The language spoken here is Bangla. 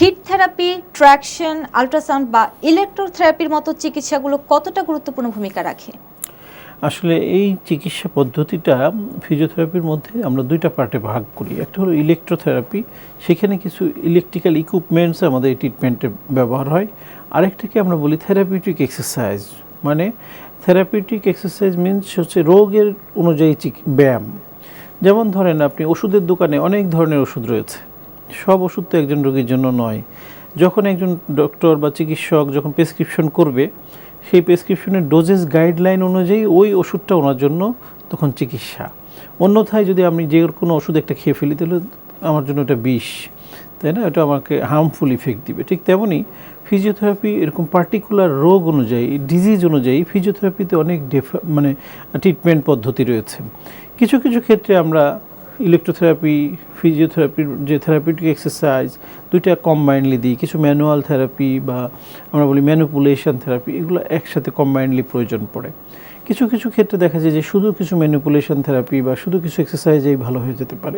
হিট থেরাপি, ট্র্যাকশন, আলট্রাসাউন্ড বা ইলেকট্রোথেরাপির মতো চিকিৎসাগুলো কতটা গুরুত্বপূর্ণ ভূমিকা রাখে? আসলে এই চিকিৎসা পদ্ধতিটা ফিজিওথেরাপির মধ্যে আমরা দুইটা পার্টে ভাগ করি। একটা হলো ইলেকট্রোথেরাপি, সেখানে কিছু ইলেকট্রিক্যাল ইকুইপমেন্টস আমাদের এই ট্রিটমেন্টে ব্যবহার হয়। আরেকটাকে আমরা বলি থেরাপিউটিক এক্সারসাইজ মানে থেরাপিউটিক এক্সারসাইজ মিনস হচ্ছে রোগের অনুযায়ী ব্যায়াম। যেমন ধরেন আপনি ওষুধের দোকানে অনেক ধরনের ওষুধ রয়েছে। সব ওষুধ তো একজন রোগীর জন্য নয়। যখন একজন ডক্টর বা চিকিৎসক যখন প্রেসক্রিপশন করবে, সেই প্রেসক্রিপশনের ডোজেস গাইডলাইন অনুযায়ী ওই ওষুধটা ওনার জন্য তখন চিকিৎসা। অন্যথায় যদি আমি যে কোনো ওষুধ একটা খেয়ে ফেলি, তাহলে আমার জন্য এটা বিষ, তাই না? এটা আমাকে হার্মফুল ইফেক্ট দিবে। ঠিক তেমনই ফিজিওথেরাপি এরকম পার্টিকুলার রোগ অনুযায়ী ডিজিজ অনুযায়ী ফিজিওথেরাপিতে অনেক ডেফ- মানে ট্রিটমেন্ট পদ্ধতি রয়েছে। কিছু কিছু ক্ষেত্রে আমরা ইলেকট্রোথেরাপি ফিজিওথেরাপির যে থেরাপিউটিক এক্সারসাইজ দুইটা কম্বাইন্ডলি দিই। কিছু ম্যানুয়াল থেরাপি বা আমরা বলি ম্যানুপুলেশন থেরাপি এগুলো একসাথে কম্বাইন্ডলি প্রয়োজন পড়ে। কিছু কিছু ক্ষেত্রে দেখা যায় যে শুধু কিছু ম্যানুপুলেশন থেরাপি বা শুধু কিছু এক্সারসাইজেই ভালো হয়ে যেতে পারে।